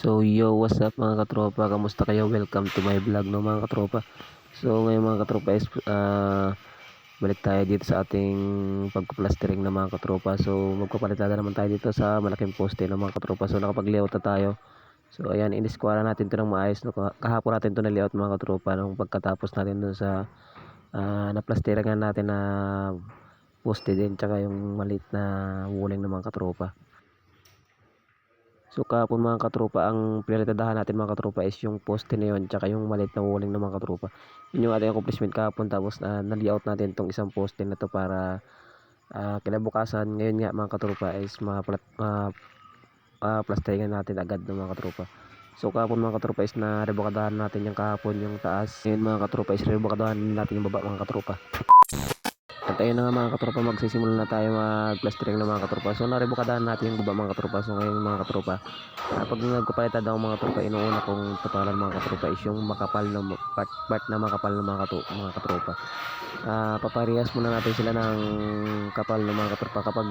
So yo, what's up mga katropa? Kamusta kayo? Welcome to my vlog no mga katropa. So ngayon mga katropa is ah, balik tayo dito sa ating pagpa-plastering ng mga katropa. So magpapalitada naman tayo dito sa malaking poste ng mga katropa. So nakapag-layout na tayo. So ayan, iniskwara natin to ng maayos. No? Kah- Kahapon natin to na-layout mga katropa nung pagkatapos natin dun sa uh, na-plasteringan natin na poste din tsaka yung maliit na wuling ng mga katropa. So kahapon mga katropa, ang pinalitadahan natin mga katropa is yung poste na yun, tsaka yung maliit na walling ng mga katropa. Yun yung ating accomplishment kahapon, tapos na na-layout natin tong isang poste na to para ah, kinabukasan, ngayon nga mga katropa is ma-plat, ma, ah, plasteringan natin agad ng mga katropa. So kahapon mga katropa is na rebukadahan natin yung kahapon yung taas. Ngayon mga katropa is rebukadahan natin yung baba mga katropa. Ayun na nga mga katropa, magsisimula na tayo mag-plastering ng mga katropa. So narebukadahan natin yung baba mga katropa. So ngayon mga katropa, Ah, pag nagpapalitan daw mga katropa, inuuna kong tapalan mga katropa is yung makapal na part, part na makapal ng mga, katu, mga katropa. Ah, paparehas muna natin sila ng kapal ng mga katropa. Kapag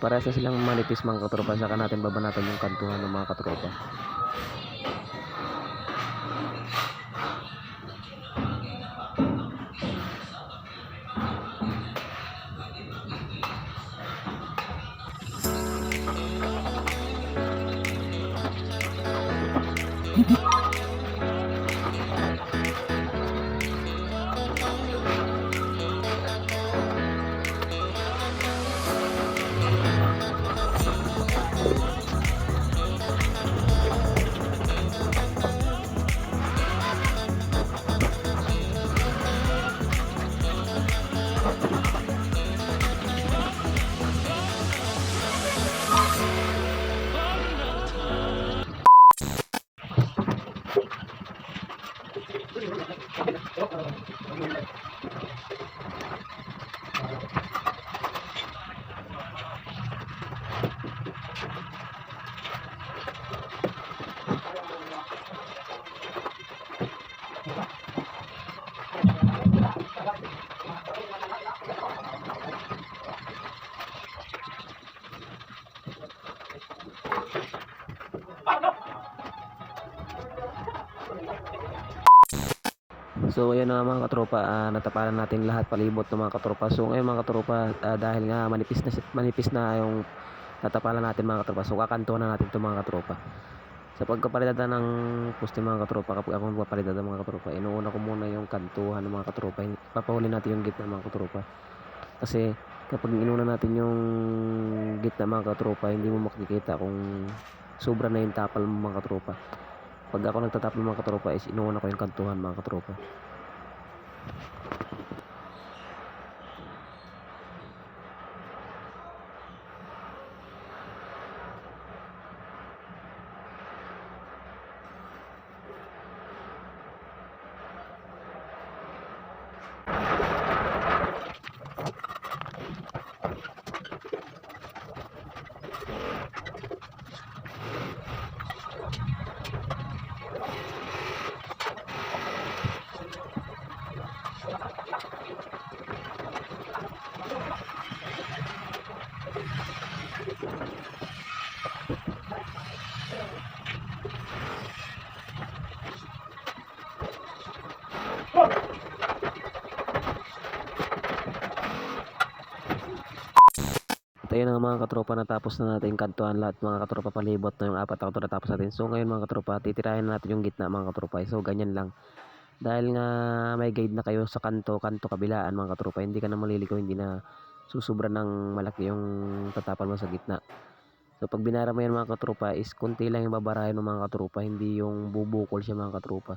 parehas na silang manipis mga katropa, saka natin babanatan yung kantuhan ng mga katropa. So ayun na mga katropa, ah, natapalan natin lahat palibot ng mga katropa. So ngayon mga katropa, ah, dahil nga manipis na manipis na yung natapalan natin mga katropa. So kakantuhan na natin 'to mga katropa. Sa pagkapalitada ng poste mga katropa, kapag ako magpapalitada mga katropa, inuuna ko muna yung kantuhan ng mga katropa. Papahuli natin yung gitna mga katropa. Kasi kapag inuna natin yung gitna mga katropa, hindi mo makikita kung sobra na yung tapal mo mga katropa. Pag ako nagtatapal mga katropa is inuuna ko yung kantuhan mga katropa. At ayun nga mga katropa, natapos na natin kantuhan lahat mga katropa palibot na yung apat na kanto natapos natin. So ngayon mga katropa, titirahin na natin yung gitna mga katropa. So ganyan lang. Dahil nga may guide na kayo sa kanto, kanto kabilaan mga katropa, hindi ka na maliligaw, hindi na susubra ng malaki yung tatapal mo sa gitna. So pag binara mo yan mga katropa is konti lang yung babarahin ng mga katropa, hindi yung bubukol siya mga katropa.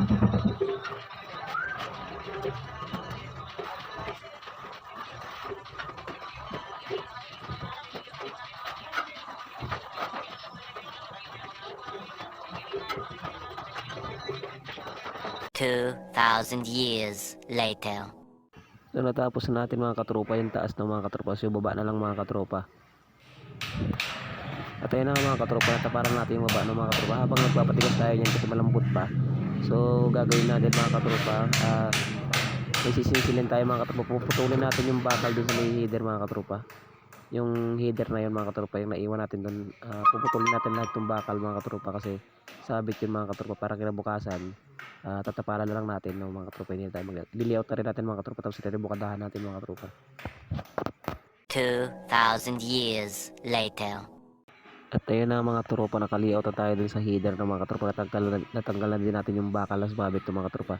Two thousand years later. So natapos na natin mga katropa yung taas ng mga katropa. So baba na lang mga katropa. At ayun na mga katropa, nataparan natin yung baba ng mga katropa habang nagpapatigas tayo niyan kasi malambot pa. So gagawin natin mga katropa, ah may sisinsilin tayo mga katropa. Puputulin natin yung bakal dun sa may header mga katropa. Yung header na yun mga katropa, yung naiwan natin dun. ah, puputulin natin lahat yung bakal mga katropa kasi sabit yun mga katropa para kinabukasan. Ah, tatapalan na lang natin ng mga katropa. Hindi tayo mag- Liliaut na rin natin mga katropa tapos rinibukadahan natin mga katropa. Two thousand years later. At ayun na mga tropa, nakaliaut na tayo dun sa header ng mga katropa. Natanggal, natanggalan din natin yung bakal na sumabit ng mga katropa.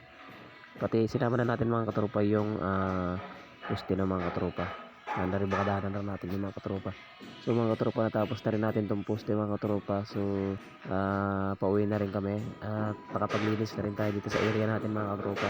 Pati sinama na natin mga katropa yung ah puste ng mga katropa. Uh, naribukadahan na lang natin yung mga katropa. So mga katropa, natapos na rin natin tong poste mga katropa. So ah pauwi na rin kami. At nakapaglinis na rin tayo dito sa area natin mga katropa.